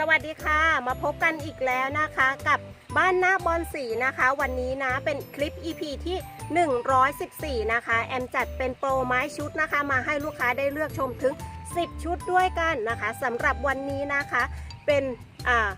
สวัสดีค่ะ มาพบกันอีกแล้วนะคะกับบ้านหน้าบอลสีนะคะ วันนี้นะเป็นคลิป EP ที่ 114 นะคะ แอมจัดเป็นโปรไม้ชุดนะคะ มาให้ลูกค้าได้เลือกชมถึง 10 ชุดด้วยกันนะคะสำหรับวันนี้นะคะเป็นอ่า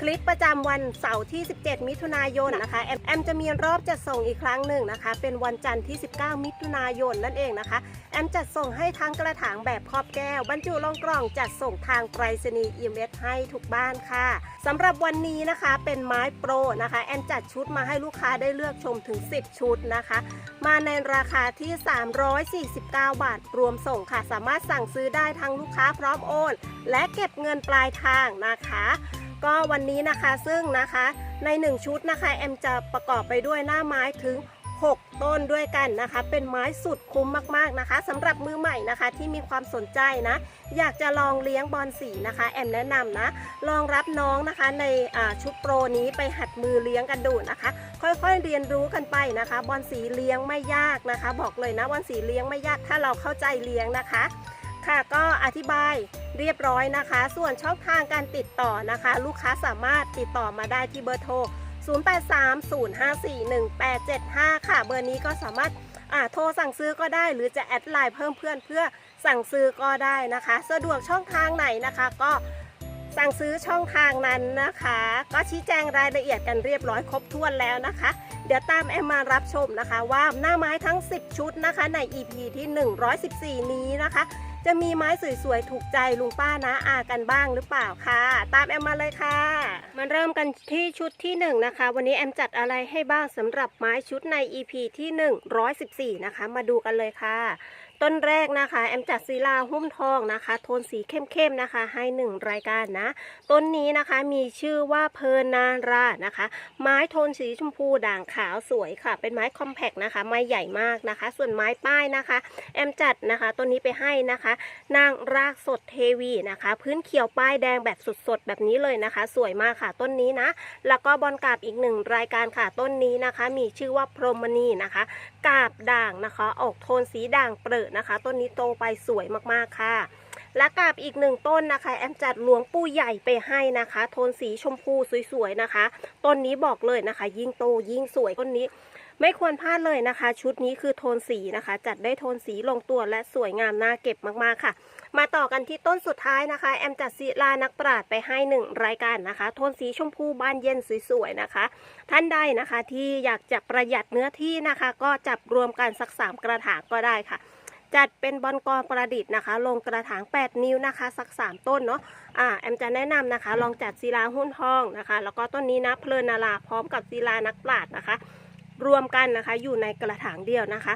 คลิปประจำวันเสาร์ที่ 17 มิถุนายนนะคะแอมแอมจะมีรอบจัดส่งอีกครั้งหนึ่งนะคะ เป็นวันจันทร์ที่ 19 มิถุนายนนั่นเองนะคะ แอมจัดส่งให้ทั้งกระถางแบบครอบแก้ว บรรจุลงกล่องจัดส่งทางไปรษณีย์อีเมสให้ทุกบ้านค่ะสำหรับวันนี้นะคะเป็นไม้โปรนะคะ แอมจัดชุดมาให้ลูกค้าได้เลือกชมถึง 10 ชุดนะคะ มาในราคาที่ 349 บาท รวมส่งค่ะ สามารถสั่งซื้อได้ทั้งลูกค้าพร้อมโอน และเก็บเงินปลายทางนะคะ ก็วันนี้นะคะซึ่งนะคะใน 1 ชุดนะคะแอมจะประกอบไปด้วยหน้าไม้ถึง 6 ต้นด้วยกันนะคะ เป็นไม้สุดคุ้มมากๆนะคะสำหรับมือใหม่นะคะที่มีความสนใจนะ อยากจะลองเลี้ยงบอลสีนะคะ แอมแนะนำนะลองรับน้องนะคะในชุดโปรนี้ไปหัดมือเลี้ยงกันดูนะคะ ค่อยๆเรียนรู้กันไปนะคะ บอลสีเลี้ยงไม่ยากนะคะ บอกเลยนะบอลสีเลี้ยงไม่ยากถ้าเราเข้าใจเลี้ยงนะคะ ค่ะก็อธิบายเรียบร้อยนะคะ ส่วนช่องทางการติดต่อนะคะ ลูกค้าสามารถติดต่อมาได้ที่เบอร์โทร 0830541875 ค่ะ เบอร์นี้ก็สามารถโทรสั่งซื้อก็ได้ หรือจะแอดไลน์เพิ่มเพื่อนเพื่อสั่งซื้อก็ได้นะคะ สะดวกช่องทางไหนนะคะก็สั่งซื้อช่องทางนั้นนะคะ ก็ชี้แจงรายละเอียดกันเรียบร้อยครบถ้วนแล้วนะคะ เดี๋ยวตามแอมมารับชมนะคะ ว่าหน้าไม้ทั้ง 10 ชุดนะคะ ใน EP ที่ 114 นี้นะคะ จะมีไม้สวยๆ ถูกใจลุงป้านะอากันบ้างหรือเปล่าคะตามแอมมาเลยค่ะ มาเริ่มกันที่ชุดที่1นะคะ วันนี้แอมจัดอะไรให้บ้างสำหรับไม้ชุดใน EP ที่ 114 นะคะ มาดูกันเลยค่ะ ต้นแรกนะคะ แอมจัดศิลาหุ้มทองนะคะ โทนสีเข้มๆนะคะ ให้1รายการนะ ต้นนี้นะคะมีชื่อว่าเพลินนารานะคะ ไม้โทนสีชมพูด่างขาวสวยค่ะ เป็นไม้คอมแพกนะคะ ไม้ใหญ่มากนะคะ ส่วนไม้ป้ายนะคะ แอมจัดนะคะ ต้นนี้ไปให้นะคะ นางรากสดเทวีนะคะ พื้นเขียวป้ายแดงแบบสดๆแบบนี้เลยนะคะ สวยมากค่ะ ต้นนี้นะ แล้วก็บอลกาบอีกหนึ่งรายการค่ะ ต้นนี้นะคะ มีชื่อว่าพรหมณีนะคะ กาบด่างนะคะ ออกโทนสีด่างเปรอะนะคะ ต้นนี้โตไปสวยมากๆค่ะ และกาบอีกหนึ่งต้นนะคะ แอมจัดหลวงปู่ใหญ่ไปให้นะคะ โทนสีชมพูสวยๆนะคะ ต้นนี้บอกเลยนะคะ ยิ่งโตยิ่งสวยต้นนี้ไม่ควรพลาดเลยนะคะ ชุดนี้คือโทนสีนะคะ จัดได้โทนสีลงตัวและสวยงามน่าเก็บมากๆค่ะ มาต่อกันที่ต้นสุดท้ายนะคะ แอมจัดศิลานักปราดไปให้หนึ่งรายการนะคะ โทนสีชมพูบานเย็นสวยๆนะคะ ท่านใดนะคะที่อยากจะประหยัดเนื้อที่นะคะ ก็จับรวมกันสักสามกระถางก็ได้ค่ะจัดเป็นบอลกองประดิษฐ์นะคะ ลงกระถาง 8 นิ้วนะคะ สัก 3 ต้นเนาะอ่าแอมจะแนะนำนะคะ ลองจัดศิลาหุ้นทองนะคะ แล้วก็ต้นนี้นะเพลินนาราพร้อมกับศิลานักปราดนะคะ รวมกันนะคะอยู่ในกระถางเดียวนะคะ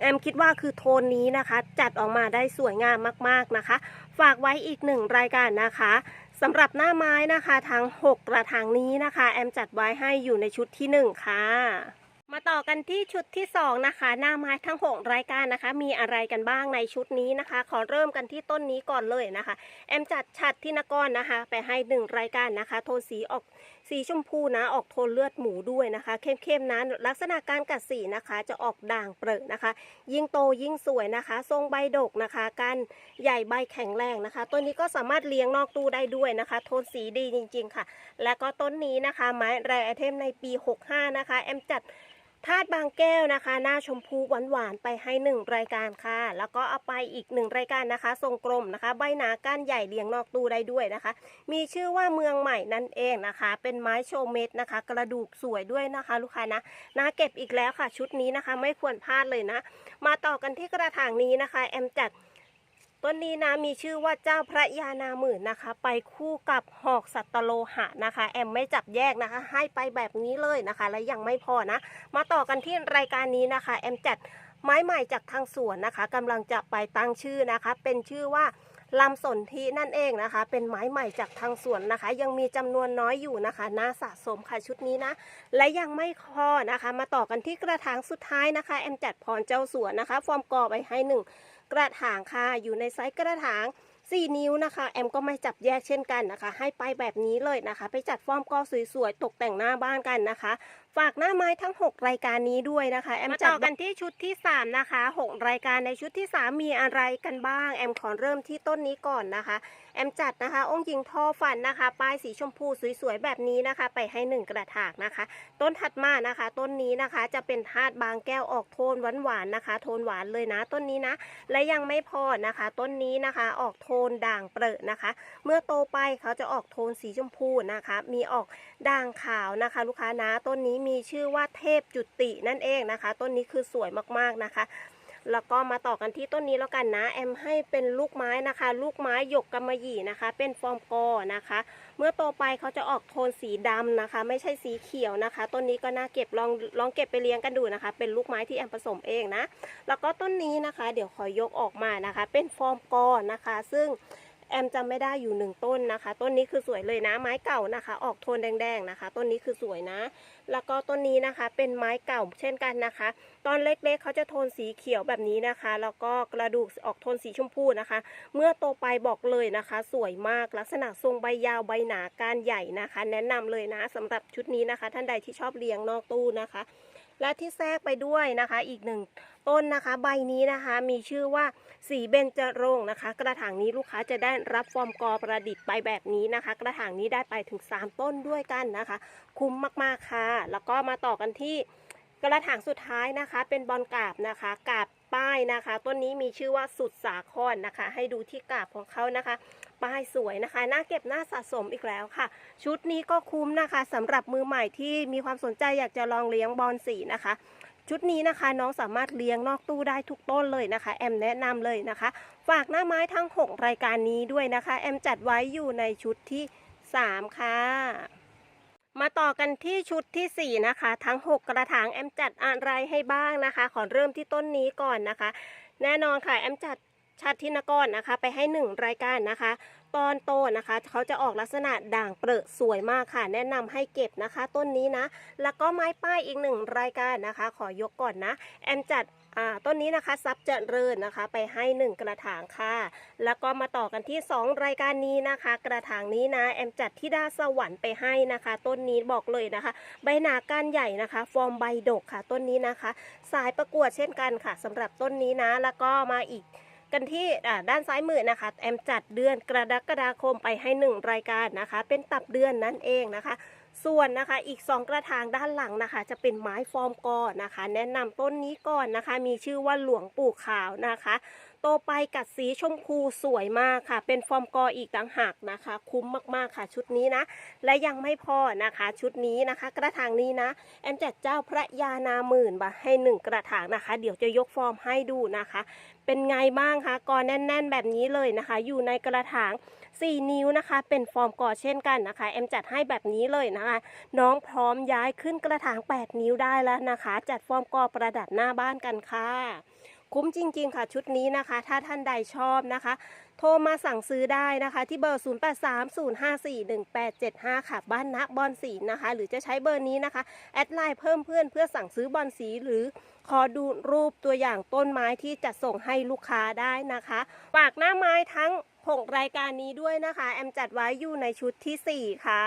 แอมคิดว่าคือโทนนี้นะคะ จัดออกมาได้สวยงามมากๆนะคะ ฝากไว้อีกหนึ่งรายการนะคะสำหรับหน้าไม้นะคะทั้ง 6 กระถางนี้นะคะ แอมจัดไว้ให้อยู่ในชุดที่ 1 ค่ะ มาต่อกันที่ชุดที่2นะคะหน้าไม้ทั้ง 6 รายการนะคะ มีอะไรกันบ้างในชุดนี้นะคะ ขอเริ่มกันที่ต้นนี้ก่อนเลยนะคะ แอมจัดฉัดที่นกรนะคะ ไปให้ 1 รายการนะคะ โทนสีออก สีชมพูนะ ออกโทนเลือดหมูด้วยนะคะ เข้มๆนะลักษณะการกัดสีนะคะ จะออกด่างเปรอะนะคะ ยิ่งโตยิ่งสวยนะคะ ทรงใบดกนะคะการใหญ่ใบแข็งแรงนะคะ ต้นนี้ก็สามารถเลี้ยงนอกตู้ได้ด้วยนะคะ โทนสีดีจริง ๆ ค่ะ และก็ต้นนี้นะคะ ไม้แรไอเทมในปี 65 นะคะ แอมจัด ธาตุบางแก้วนะคะ หน้าชมพูหวานๆไปให้หนึ่งรายการค่ะ แล้วก็เอาไปอีกหนึ่งรายการนะคะ ทรงกลมนะคะ ใบหนาก้านใหญ่เลี้ยงนอกตู้ได้ด้วยนะคะ มีชื่อว่าเมืองใหม่นั่นเองนะคะ เป็นไม้โชว์เม็ดนะคะ กระดูกสวยด้วยนะคะ ลูกค้านะน่าเก็บอีกแล้วค่ะ ชุดนี้นะคะ ไม่ควรพลาดเลยนะ มาต่อกันที่กระถางนี้นะคะ แอมจัด ต้นนี้นะมีชื่อว่าเจ้าพระยานาหมื่นนะคะ ไปคู่กับหอกสัตโลหะนะคะ แอมไม่จับแยกนะคะ ให้ไปแบบนี้เลยนะคะ และยังไม่พอนะ มาต่อกันที่รายการนี้นะคะ แอมจัดไม้ใหม่จากทางสวนนะคะกำลังจะไปตั้งชื่อนะคะ เป็นชื่อว่าลำสนธินั่นเองนะคะ เป็นไม้ใหม่จากทางสวนนะคะ ยังมีจำนวนน้อยอยู่นะคะน่าสะสมค่ะชุดนี้นะ และยังไม่พอนะคะ มาต่อกันที่กระถางสุดท้ายนะคะ แอมจัดพรเจ้าสวนนะคะ ฟอร์มกอไปให้หนึ่ง กระถางค่ะ อยู่ในไซส์กระถาง 4 นิ้วนะคะ แอมก็ไม่จับแยกเช่นกันนะคะ ให้ไปแบบนี้เลยนะคะ ไปจัดฟอร์มกอสวยๆ ตกแต่งหน้าบ้านกันนะคะ ฝากหน้าไม้ทั้ง 6 รายการนี้ด้วยนะคะ แอมมาต่อกันที่ชุดที่ 3 นะคะ 6 รายการในชุดที่ 3 มีอะไรกันบ้าง แอมขอเริ่มที่ต้นนี้ก่อนนะคะ แอมจัดนะคะ องค์หญิงทอฝันนะคะ ป้ายสีชมพูสวยๆ แบบนี้นะคะ ไปให้ 1 กระถางนะคะ ต้นถัดมานะคะ ต้นนี้นะคะจะเป็นธาตุบางแก้วออกโทนหวานๆนะคะ โทนหวานเลยนะ ต้นนี้นะ และยังไม่พอนะคะ ต้นนี้นะคะออกโทนด่างเปรอะนะคะ เมื่อโตไปเขาจะออกโทนสีชมพูนะคะ มีออกด่างขาวนะคะ ลูกค้านะต้นนี้มีชื่อว่าเทพจุตินั่นเองนะคะ ต้นนี้คือสวยมากๆนะคะแล้วก็มาต่อกันที่ต้นนี้แล้วกันนะ แอมให้เป็นลูกไม้นะคะ ลูกไม้หยกกำมะหยี่นะคะ เป็นฟอร์มกอนะคะ เมื่อโตไปเขาจะออกโทนสีดำนะคะ ไม่ใช่สีเขียวนะคะ ต้นนี้ก็น่าเก็บลองลองเก็บไปเลี้ยงกันดูนะคะ เป็นลูกไม้ที่แอมผสมเองนะ แล้วก็ต้นนี้นะคะ เดี๋ยวขอยกออกมานะคะ เป็นฟอร์มกอนะคะ ซึ่ง แอมจำไม่ได้อยู่หนึ่งต้นนะคะ ต้นนี้คือสวยเลยนะไม้เก่านะคะ ออกโทนแดงๆนะคะ ต้นนี้คือสวยนะ แล้วก็ต้นนี้นะคะเป็นไม้เก่าเช่นกันนะคะ ตอนเล็กๆเขาจะโทนสีเขียวแบบนี้นะคะ แล้วก็กระดูกออกโทนสีชมพูนะคะ เมื่อโตไปบอกเลยนะคะ สวยมากลักษณะทรงใบยาวใบหนาก้านใหญ่นะคะ แนะนำเลยนะสำหรับชุดนี้นะคะ ท่านใดที่ชอบเลี้ยงนอกตู้นะคะ และที่แทรกไปด้วยนะคะอีกหนึ่งต้นนะคะ ใบนี้นะคะมีชื่อว่าสีเบญจรงค์นะคะ กระถางนี้ลูกค้าจะได้รับฟอร์มกอประดิษฐ์ไปแบบนี้นะคะ กระถางนี้ได้ไปถึง 3 ต้นด้วยกันนะคะ คุ้มมากๆค่ะ แล้วก็มาต่อกันที่กระถางสุดท้ายนะคะ เป็นบอลกาบนะคะกาบป้ายนะคะ ต้นนี้มีชื่อว่าสุดสาครนะคะ ให้ดูที่กาบของเขานะคะ ป้ายสวยนะคะ น่าเก็บน่าสะสมอีกแล้วค่ะ ชุดนี้ก็คุ้มนะคะสำหรับมือใหม่ที่มีความสนใจอยากจะลองเลี้ยงบอลสีนะคะชุดนี้นะคะน้องสามารถเลี้ยงนอกตู้ได้ทุกต้นเลยนะคะ แอมแนะนำเลยนะคะ ฝากหน้าไม้ทั้ง 6 รายการนี้ด้วยนะคะ แอมจัดไว้อยู่ในชุดที่ 3 ค่ะ มาต่อกันที่ชุดทีสี่4 นะคะ ทั้ง 6 กระถางแอมจัดอะไรให้บ้างนะคะ ขอเริ่มที่ต้นนี้ก่อนนะคะ แน่นอนค่ะแอมจัด ชาติธินกรนะคะ ไปให้1รายการนะคะ ตอนโตนะคะ เขาจะออกลักษณะด่างเปรอะสวยมากค่ะ แนะนำให้เก็บนะคะ ต้นนี้นะ แล้วก็ไม้ป้ายอีกหนึ่งรายการนะคะ ขอยกก่อนนะ แอมจัดต้นนี้นะคะซับเจริญนะคะ ไปให้ 1 กระถางค่ะ แล้วก็มาต่อกันที่ 2 รายการนี้นะคะ กระถางนี้นะ แอมจัดที่ดาสวรรค์ไปให้นะคะ ต้นนี้บอกเลยนะคะ ใบหนาก้านใหญ่นะคะ ฟอร์มใบดกค่ะ ต้นนี้นะคะ สายประกวดเช่นกันค่ะสำหรับต้นนี้นะ แล้วก็มาอีก กันที่ด้านซ้ายมือนะคะแอมจัดเดือนกรกฎาคมไปให้ 1 รายการนะคะ เป็นตับเดือนนั่นเองนะคะ ส่วนนะคะอีก 2 กระถางด้านหลังนะคะ จะเป็นไม้ฟอร์มกอนะคะ แนะนำต้นนี้ก่อนนะคะ มีชื่อว่าหลวงปู่ขาวนะคะ โตไปกัดสีชมพูสวยมากค่ะ เป็นฟอร์มกออีกต่างหากนะคะ คุ้มมากๆค่ะชุดนี้นะ และยังไม่พอนะคะ ชุดนี้นะคะ กระถางนี้นะ แอมจัดเจ้าพระยานาหมื่นมาให้หนึ่งกระถางนะคะ เดี๋ยวจะยกฟอร์มให้ดูนะคะ เป็นไงบ้างคะกอแน่น ๆ แบบนี้เลยนะคะ อยู่ในกระถาง 4 นิ้วนะคะ เป็นฟอร์มกอเช่นกันนะคะ แอมจัดให้แบบนี้เลยนะคะ น้องพร้อมย้ายขึ้นกระถาง 8 นิ้วได้แล้วนะคะ จัดฟอร์มกอประดับหน้าบ้านกันค่ะ คุ้มจริง ๆ ค่ะชุดนี้นะคะ ถ้าท่านใดชอบนะคะ โทรมาสั่งซื้อได้นะคะ ที่เบอร์ 0830541875 ค่ะ บ้านนักบอลสีนะคะ หรือจะใช้เบอร์นี้นะคะ แอดไลน์เพิ่มเพื่อนเพื่อสั่งซื้อบอลสีหรือขอดูรูปตัวอย่างต้นไม้ที่จะส่งให้ลูกค้าได้นะคะฝากหน้าไม้ทั้ง6รายการนี้ด้วยนะคะ แอมจัดไว้อยู่ในชุดทีสี่4 ค่ะ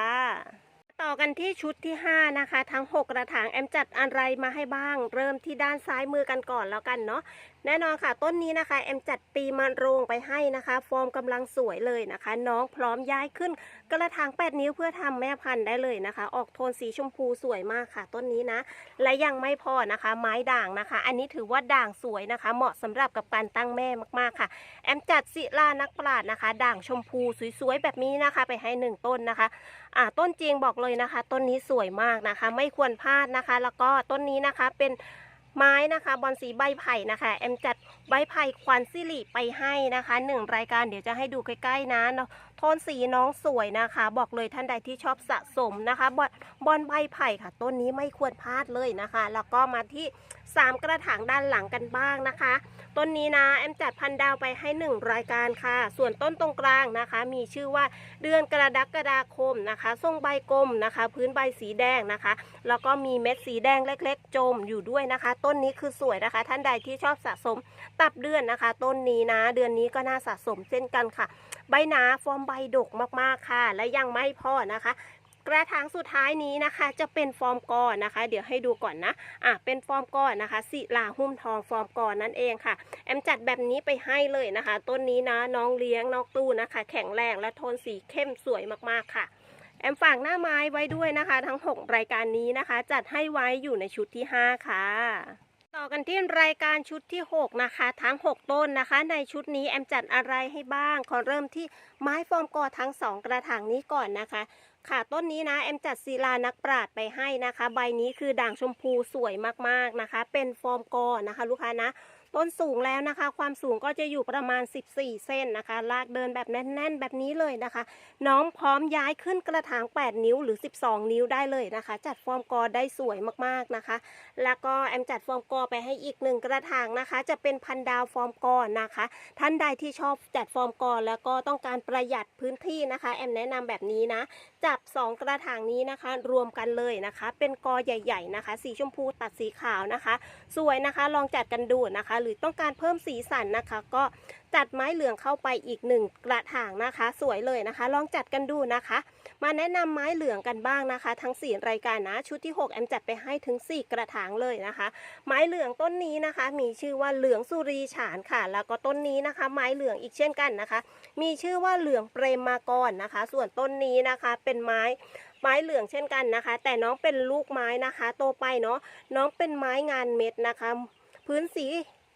ต่อกันที่ชุดที่ 5 นะคะ ทั้ง 6 กระถางแอมจัดอะไรมาให้บ้าง เริ่มที่ด้านซ้ายมือกันก่อนแล้วกันเนาะ แน่นอนค่ะ ต้นนี้นะคะ แอมจัดปีมันโรงไปให้นะคะ ฟอร์มกำลังสวยเลยนะคะ น้องพร้อมย้ายขึ้น กระถาง 8 นิ้วเพื่อทำแม่พันธุ์ได้เลยนะคะ ออกโทนสีชมพูสวยมากค่ะ ต้นนี้นะ และยังไม่พอนะคะ ไม้ด่างนะคะ อันนี้ถือว่าด่างสวยนะคะ เหมาะสำหรับกับการตั้งแม่มากๆค่ะ แอมจัดศิลานักปราชญ์นะคะ ด่างชมพูสวยๆแบบนี้นะคะ ไปให้หนึ่งต้นนะคะอ่าต้นจริงบอกเลยนะคะ ต้นนี้สวยมากนะคะ ไม่ควรพลาดนะคะ แล้วก็ต้นนี้นะคะเป็น ไม้นะคะบอลสีใบไผ่นะคะแอมจัดใบไผ่ควันซิริไปให้นะคะหนึ่งรายการเดี๋ยวจะให้ดูใกล้ๆนะเนาะ โทนสีน้องสวยนะคะ บอกเลยท่านใดที่ชอบสะสมนะคะบอลบอลใบไผ่ค่ะ ต้นนี้ไม่ควรพลาดเลยนะคะ แล้วก็มาที่ 3 กระถางด้านหลังกันบ้างนะคะ ต้นนี้นะแอมจัดพันดาวไปให้ 1 รายการค่ะ ส่วนต้นตรงกลางนะคะ มีชื่อว่าเดือนกระดักกระดาคมนะคะทรงใบกลมนะคะ พื้นใบสีแดงนะคะ แล้วก็มีเม็ดสีแดงเล็ก ๆ จมอยู่ด้วยนะคะ ต้นนี้คือสวยนะคะ ท่านใดที่ชอบสะสมตับเดือนนะคะ ต้นนี้นะ เดือนนี้ก็น่าสะสมเช่นกันค่ะ ใบหนาฟอร์มใบดกมากๆค่ะ และยังไม่พอนะคะกระถางสุดท้ายนี้นะคะจะเป็นฟอร์มกอนะคะ เดี๋ยวให้ดูก่อนนะอะเป็นฟอร์มกอนะคะศิลาหุ้มทองฟอร์มกอนั่นเองค่ะ แอมจัดแบบนี้ไปให้เลยนะคะ ต้นนี้นะน้องเลี้ยงนอกตู้นะคะ แข็งแรงและโทนสีเข้มสวยมากๆค่ะ แอมฝากหน้าไม้ไว้ด้วยนะคะ ทั้ง 6 รายการนี้นะคะ จัดให้ไว้อยู่ในชุดที่ 5 ค่ะ ต่อกันที่รายการชุดที่ 6 นะคะ ทั้ง 6 ต้นนะคะ ในชุดนี้แอมจัดอะไรให้บ้าง ขอเริ่มที่ไม้ฟอร์มกอทั้ง 2 กระถางนี้ก่อนนะคะ ค่ะต้นนี้นะแอมจัดศิลานักปราดไปให้นะคะ ใบนี้คือด่างชมพูสวยมากๆนะคะ เป็นฟอร์มกอนะคะ ลูกค้านะ ต้นสูงแล้วนะคะ ความสูงก็จะอยู่ประมาณ 14 เส้นนะคะลากเดินแบบแน่น ๆ แบบนี้เลยนะคะ น้องพร้อมย้ายขึ้นกระถาง 8 นิ้วหรือ 12 นิ้วได้เลยนะคะ จัดฟอร์มกอได้สวยมากๆนะคะ แล้วก็แอมจัดฟอร์มกอไปให้อีกหนึ่งกระถางนะคะ จะเป็นพันดาวฟอร์มกอนะคะ ท่านใดที่ชอบจัดฟอร์มกอแล้วก็ต้องการประหยัดพื้นที่นะคะ แอมแนะนำแบบนี้นะจับ 2 กระถางนี้นะคะ รวมกันเลยนะคะ เป็นกอใหญ่ ๆนะคะ สีชมพูตัดสีขาวนะคะ สวยนะคะลองจัดกันดูนะคะ หรือต้องการเพิ่มสีสันนะคะ ก็จัดไม้เหลืองเข้าไปอีกหนึ่งกระถางนะคะ สวยเลยนะคะ ลองจัดกันดูนะคะ มาแนะนำไม้เหลืองกันบ้างนะคะ ทั้ง 4 รายการนะ ชุดที่ 6 แอมจัดไปให้ถึง 4 กระถางเลยนะคะ ไม้เหลืองต้นนี้นะคะ มีชื่อว่าเหลืองสุรีฉานค่ะ แล้วก็ต้นนี้นะคะ ไม้เหลืองอีกเช่นกันนะคะ มีชื่อว่าเหลืองเปรมมากรนะคะ ส่วนต้นนี้นะคะเป็นไม้ไม้เหลืองเช่นกันนะคะ แต่น้องเป็นลูกไม้นะคะ โตไปเนาะน้องเป็นไม้งานเม็ดนะคะ พื้นสี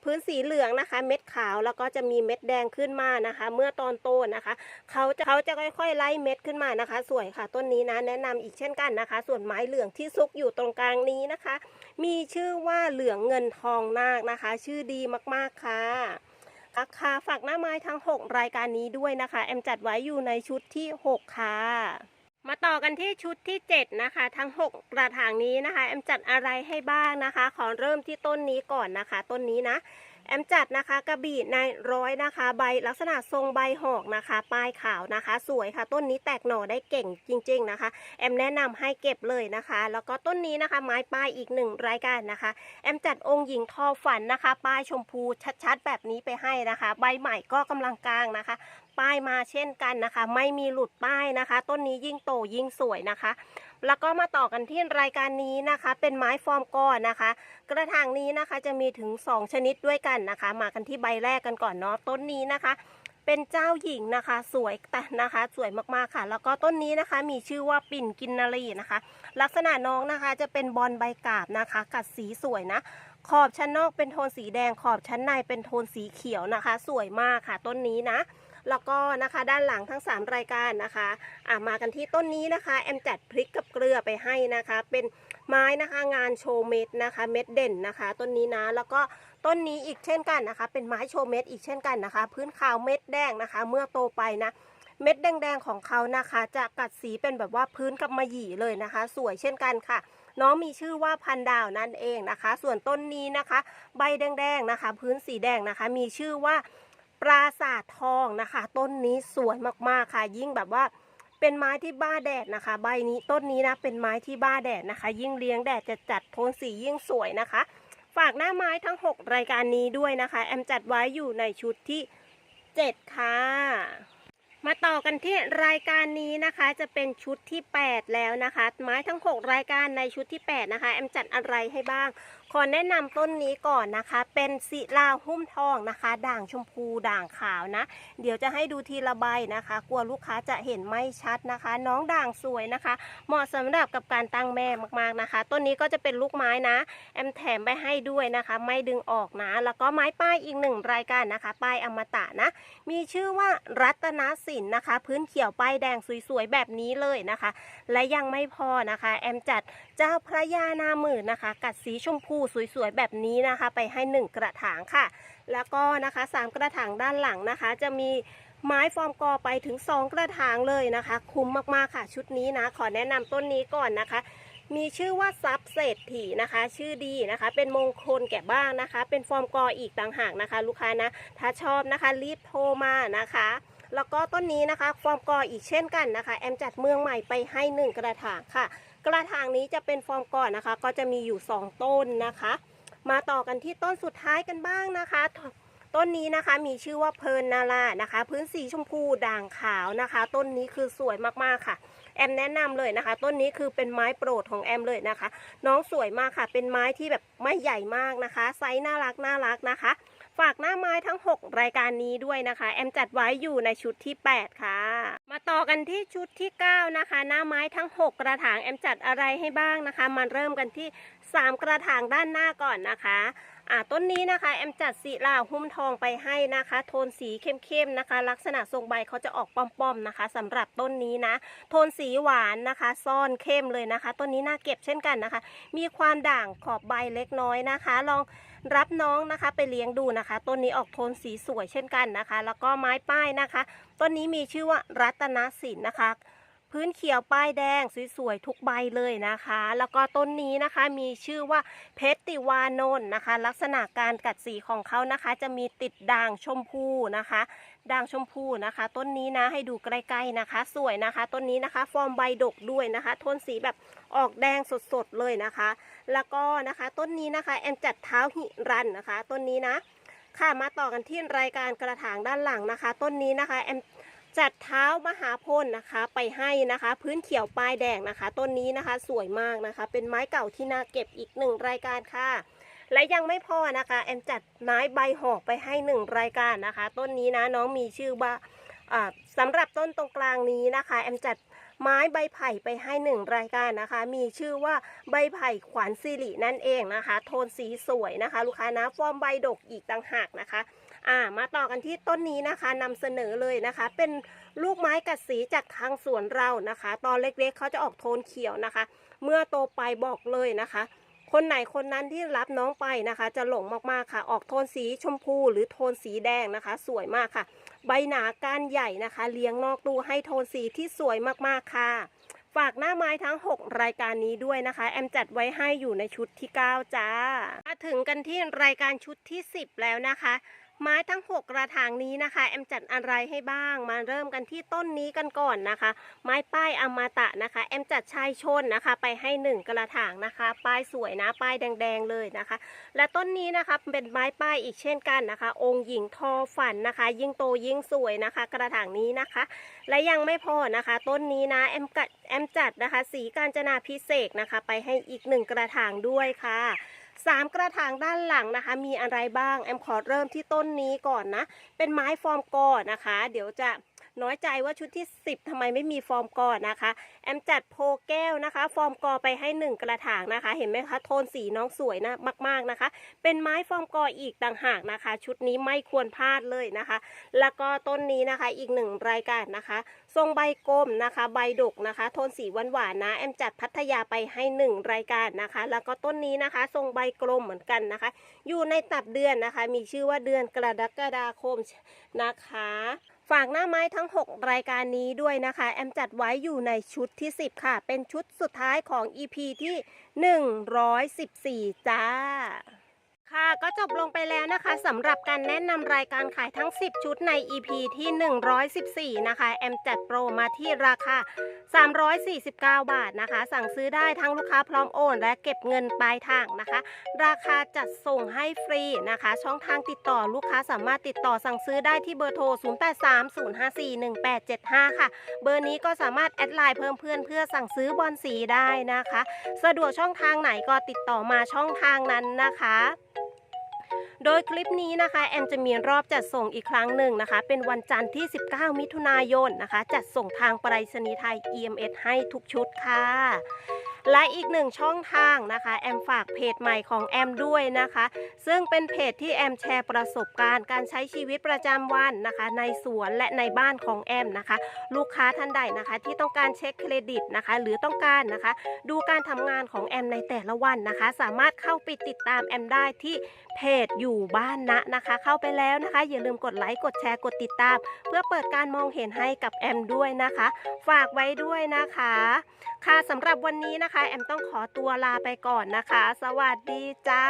พื้นสีเหลืองนะคะ เม็ดขาวแล้วก็จะมีเม็ดแดงขึ้นมานะคะ เมื่อตอนโตนะคะเขาจะเขาจะค่อยๆไล่เม็ดขึ้นมานะคะ สวยค่ะต้นนี้นะแนะนำอีกเช่นกันนะคะ ส่วนไม้เหลืองที่ซุกอยู่ตรงกลางนี้นะคะ มีชื่อว่าเหลืองเงินทองนาคนะคะ ชื่อดีมากๆค่ะราคาฝากหน้าไม้ทั้ง 6 รายการนี้ด้วยนะคะ แอมจัดไว้อยู่ในชุดที่ 6 ค่ะ มาต่อกันที่ชุดที่ 7 นะคะ ทั้ง 6 กระถางนี้นะคะ แอมจัดอะไรให้บ้างนะคะ ขอเริ่มที่ต้นนี้ก่อนนะคะ ต้นนี้นะ แอมจัดนะคะกระบี่ในร้อยนะคะ ใบลักษณะทรงใบหอกนะคะ ปลายขาวนะคะ สวยค่ะ ต้นนี้แตกหน่อได้เก่งจริง ๆนะคะ แอมแนะนำให้เก็บเลยนะคะ แล้วก็ต้นนี้นะคะ ไม้ป้ายอีกหนึ่งรายการนะคะ แอมจัดองค์หญิงทอฝันนะคะป้ายชมพูชัดๆ แบบนี้ไปให้นะคะ ใบใหม่ก็กำลังกลางนะคะ ป้ายมาเช่นกันนะคะ ไม่มีหลุดป้ายนะคะ ต้นนี้ยิ่งโตยิ่งสวยนะคะ แล้วก็มาต่อกันที่รายการนี้นะคะ เป็นไม้ฟอร์มก้อนนะคะ กระถางนี้นะคะจะมีถึง 2 ชนิดด้วยกันนะคะ มากันที่ใบแรกกันก่อนเนาะต้นนี้นะคะ เป็นเจ้าหญิงนะคะ สวยแต่นะคะ สวยมากๆค่ะ แล้วก็ต้นนี้นะคะ มีชื่อว่าปิ่นกินนารีนะคะ ลักษณะน้องนะคะจะเป็นบอลใบกาบนะคะ กัดสีสวยนะขอบชั้นนอกเป็นโทนสีแดงขอบชั้นในเป็นโทนสีเขียวนะคะ สวยมากค่ะ ต้นนี้นะ แล้วก็นะคะด้านหลังทั้ง 3 รายการนะคะอะมากันที่ต้นนี้นะคะ แอมจัดพริกกับเกลือไปให้นะคะ เป็นไม้นะคะงานโชว์เม็ดนะคะ เม็ดเด่นนะคะ ต้นนี้นะ แล้วก็ต้นนี้อีกเช่นกันนะคะ เป็นไม้โชว์เม็ดอีกเช่นกันนะคะ พื้นขาวเม็ดแดงนะคะ เมื่อโตไปนะเม็ดแดงๆของเขานะคะ จะกัดสีเป็นแบบว่าพื้นกับมะหยี่เลยนะคะ สวยเช่นกันค่ะ น้องมีชื่อว่าพันดาวนั่นเองนะคะ ส่วนต้นนี้นะคะ ใบแดงๆนะคะ พื้นสีแดงนะคะ มีชื่อว่า ปราสาททองนะคะ ต้นนี้สวยมากๆค่ะ ยิ่งแบบว่าเป็นไม้ที่บ้าแดดนะคะ ใบนี้ต้นนี้นะเป็นไม้ที่บ้าแดดนะคะ ยิ่งเลี้ยงแดดจะจัดโทนสียิ่งสวยนะคะ ฝากหน้าไม้ทั้ง 6 รายการนี้ด้วยนะคะ แอมจัดไว้อยู่ในชุดที่ 7 ค่ะ มาต่อกันที่รายการนี้นะคะ จะเป็นชุดที่ 8 แล้วนะคะ ไม้ทั้ง 6 รายการในชุดที่ 8 นะคะ แอมจัดอะไรให้บ้าง ขอแนะนำต้นนี้ก่อนนะคะ เป็นศิลาหุ้มทองนะคะ ด่างชมพูด่างขาวนะ เดี๋ยวจะให้ดูทีละใบนะคะ กลัวลูกค้าจะเห็นไม่ชัดนะคะ น้องด่างสวยนะคะ เหมาะสำหรับกับการตั้งแม่มากๆนะคะ ต้นนี้ก็จะเป็นลูกไม้นะ แอมแถมไปให้ด้วยนะคะ ไม่ดึงออกนะ แล้วก็ไม้ป้ายอีกหนึ่งรายการนะคะ ป้ายอมตะนะ มีชื่อว่ารัตนสินนะคะ พื้นเขียวป้ายแดงสวยๆแบบนี้เลยนะคะ และยังไม่พอนะคะ แอมจัดเจ้าพระยานาหมื่นนะคะ กัดสีชมพูสวยๆแบบนี้นะคะ ไปให้หนึ่งกระถางค่ะ แล้วก็นะคะสามกระถางด้านหลังนะคะ จะมีไม้ฟอร์มกอไปถึง 2 กระถางเลยนะคะ คุ้มมากๆค่ะ ชุดนี้นะ ขอแนะนำต้นนี้ก่อนนะคะ มีชื่อว่าซับเศรษฐีนะคะ ชื่อดีนะคะ เป็นมงคลแก่บ้านนะคะ เป็นฟอร์มกออีกต่างหากนะคะ ลูกค้านะ ถ้าชอบนะคะรีบโทรมานะคะ แล้วก็ต้นนี้นะคะฟอร์มกออีกเช่นกันนะคะ แอมจัดเมืองใหม่ไปให้หนึ่งกระถางค่ะ กระถางนี้จะเป็นฟอร์มก่อนนะคะ ก็จะมีอยู่ 2 ต้นนะคะ มาต่อกันที่ต้นสุดท้ายกันบ้างนะคะต้นนี้นะคะมีชื่อว่าเพลินนารานะคะ พื้นสีชมพูด่างขาวนะคะ ต้นนี้คือสวยมากๆค่ะ แอมแนะนำเลยนะคะ ต้นนี้คือเป็นไม้โปรดของแอมเลยนะคะ น้องสวยมากค่ะ เป็นไม้ที่แบบไม่ใหญ่มากนะคะ ไซส์น่ารักน่ารักนะคะ ฝากหน้าไม้ทั้ง 6 รายการนี้ด้วยนะคะ แอมจัดไว้อยู่ในชุดที่ 8 ค่ะ มาต่อกันที่ชุดที่ 9 นะคะ หน้าไม้ทั้ง 6 กระถางแอมจัดอะไรให้บ้างนะคะ มาเริ่มกันที่ 3 กระถางด้านหน้าก่อนนะคะอ่าต้นนี้นะคะ แอมจัดสีลาวหุ้มทองไปให้นะคะ โทนสีเข้มๆนะคะ ลักษณะทรงใบเขาจะออกป้อมๆนะคะสำหรับต้นนี้นะ โทนสีหวานนะคะ ซ่อนเข้มเลยนะคะ ต้นนี้น่าเก็บเช่นกันนะคะ มีความด่างขอบใบเล็กน้อยนะคะ ลอง รับน้องนะคะ ไปเลี้ยงดูนะคะ ต้นนี้ออกโทนสีสวยเช่นกันนะคะ แล้วก็ไม้ป้ายนะคะ ต้นนี้มีชื่อว่ารัตนสินนะคะ พื้นเขียวป้ายแดงสวยๆทุกใบเลยนะคะ แล้วก็ต้นนี้นะคะมีชื่อว่าเพชรติวานนท์นะคะ ลักษณะการกัดสีของเขานะคะ จะมีติดด่างชมพูนะคะ ด่างชมพูนะคะ ต้นนี้นะให้ดูใกล้ๆนะคะ สวยนะคะ ต้นนี้นะคะฟอร์มใบดกด้วยนะคะโทนสีแบบออกแดงสดๆเลยนะคะ แล้วก็นะคะต้นนี้นะคะแอมจัดเท้าหิรันนะคะ ต้นนี้นะค่ะมาต่อกันที่รายการกระถางด้านหลังนะคะ ต้นนี้นะคะแอมจัดเท้ามหาพลนะคะไปให้นะคะ พื้นเขียวปลายแดงนะคะ ต้นนี้นะคะสวยมากนะคะ เป็นไม้เก่าที่น่าเก็บอีกหนึ่งรายการค่ะ และยังไม่พอนะคะ แอมจัดไม้ใบหอกไปให้หนึ่งรายการนะคะ ต้นนี้นะน้องมีชื่อว่าสำหรับต้นตรงกลางนี้นะคะ แอมจัดไม้ใบไผ่ไปให้หนึ่งรายการนะคะ มีชื่อว่าใบไผ่ขวัญสิรินั่นเองนะคะ โทนสีสวยนะคะ ลูกค้านะฟอร์มใบดกอีกต่างหากนะคะอ่ามาต่อกันที่ต้นนี้นะคะนำเสนอเลยนะคะ เป็นลูกไม้กัดสีจากทางสวนเรานะคะ ตอนเล็กๆเขาจะออกโทนเขียวนะคะ เมื่อโตไปบอกเลยนะคะ คนไหนคนนั้นที่รับน้องไปนะคะ จะหลงมากๆค่ะ ออกโทนสีชมพูหรือโทนสีแดงนะคะ สวยมากค่ะ ใบหนาก้านใหญ่นะคะ เลี้ยงนอกตู้ให้โทนสีที่สวยมากๆค่ะ ฝากหน้าไม้ทั้ง 6 รายการนี้ด้วยนะคะ แอมจัดไว้ให้อยู่ในชุดที่ 9 จ้ามาถึงกันที่รายการชุดที่ 10 แล้วนะคะ ไม้ทั้ง 6 กระถางนี้นะคะ แอมจัดอะไรให้บ้าง มาเริ่มกันที่ต้นนี้กันก่อนนะคะ ไม้ป้ายอมตะนะคะ แอมจัดชายชนนะคะ ไปให้ 1 กระถางนะคะ ป้ายสวยนะ ป้ายแดงๆเลยนะคะ และต้นนี้นะคะเป็นไม้ป้ายอีกเช่นกันนะคะ องค์หญิงทอฝันนะคะ ยิ่งโตยิ่งสวยนะคะ กระถางนี้นะคะ และยังไม่พอนะคะ ต้นนี้นะแอมกัดแอมจัดนะคะ สีกาญจนาพิเศษนะคะ ไปให้อีกหนึ่งกระถางด้วยค่ะ สามกระถางด้านหลังนะคะ มีอะไรบ้าง แอมขอเริ่มที่ต้นนี้ก่อนนะ เป็นไม้ฟอร์มกอนะคะ เดี๋ยวจะ น้อยใจว่าชุดที่ 10ทำไมไม่มีฟอร์มกอนะคะ แอมจัดโพแก้วนะคะ ฟอร์มกอไปให้ 1 กระถางนะคะ เห็นไหมคะ โทนสีน้องสวยนะมาก ๆนะคะ เป็นไม้ฟอร์มกออีกต่างหากนะคะ ชุดนี้ไม่ควรพลาดเลยนะคะ แล้วก็ต้นนี้นะคะอีกหนึ่งรายการนะคะ ทรงใบกลมนะคะ ใบดกนะคะ โทนสีหวานๆนะ แอมจัดพัทยาไปให้หนึ่งรายการนะคะ แล้วก็ต้นนี้นะคะ ทรงใบกลมเหมือนกันนะคะ อยู่ในตับเดือนนะคะ มีชื่อว่าเดือนกรกฎาคมนะคะ ฝากหน้าไม้ทั้ง 6 รายการนี้ด้วยนะคะ แอมจัดไว้อยู่ในชุดที่ 10 ค่ะ เป็นชุดสุดท้ายของ EP ที่ 114 จ้า ค่ะก็จบลงไปแล้วนะคะสำหรับการแนะนำรายการขายทั้ง 10 ชุดใน EP ที่ 114 นะคะแอมจัดโปรมาที่ราคา 349 บาทนะคะ สั่งซื้อได้ทั้งลูกค้าพร้อมโอน และเก็บเงินปลายทางนะคะ ราคาจัดส่งให้ฟรีนะคะ ช่องทางติดต่อลูกค้าสามารถติดต่อสั่งซื้อได้ที่เบอร์โทร 0830541875 ค่ะ เบอร์นี้ก็สามารถแอดไลน์เพิ่มเพื่อนเพื่อสั่งซื้อบอลสีได้นะคะ สะดวกช่องทางไหนก็ติดต่อมาช่องทางนั้นนะคะ โดยคลิปนี้นะคะแอมจะมีรอบจัดส่งอีกครั้งหนึ่งนะคะ เป็นวันจันทร์ที่ 19 มิถุนายนนะคะ จัดส่งทางไปรษณีย์ไทย EMS ให้ทุกชุดค่ะ และอีกหนึ่งช่องทางนะคะแอมฝากเพจใหม่ของแอมด้วยนะคะ ซึ่งเป็นเพจที่แอมแชร์ประสบการณ์การใช้ชีวิตประจำวันนะคะ ในสวนและในบ้านของแอมนะคะ ลูกค้าท่านใดนะคะที่ต้องการเช็คเครดิตนะคะ หรือต้องการนะคะ ดูการทำงานของแอมในแต่ละวันนะคะ สามารถเข้าไปติดตามแอมได้ที่เพจอยู่บ้านนะนะคะ เข้าไปแล้วนะคะ อย่าลืมกดไลค์กดแชร์กดติดตาม เพื่อเปิดการมองเห็นให้กับแอมด้วยนะคะ ฝากไว้ด้วยนะคะ ค่ะสำหรับวันนี้นะนะคะ แอมต้องขอตัวลาไปก่อนนะคะ สวัสดีจ้า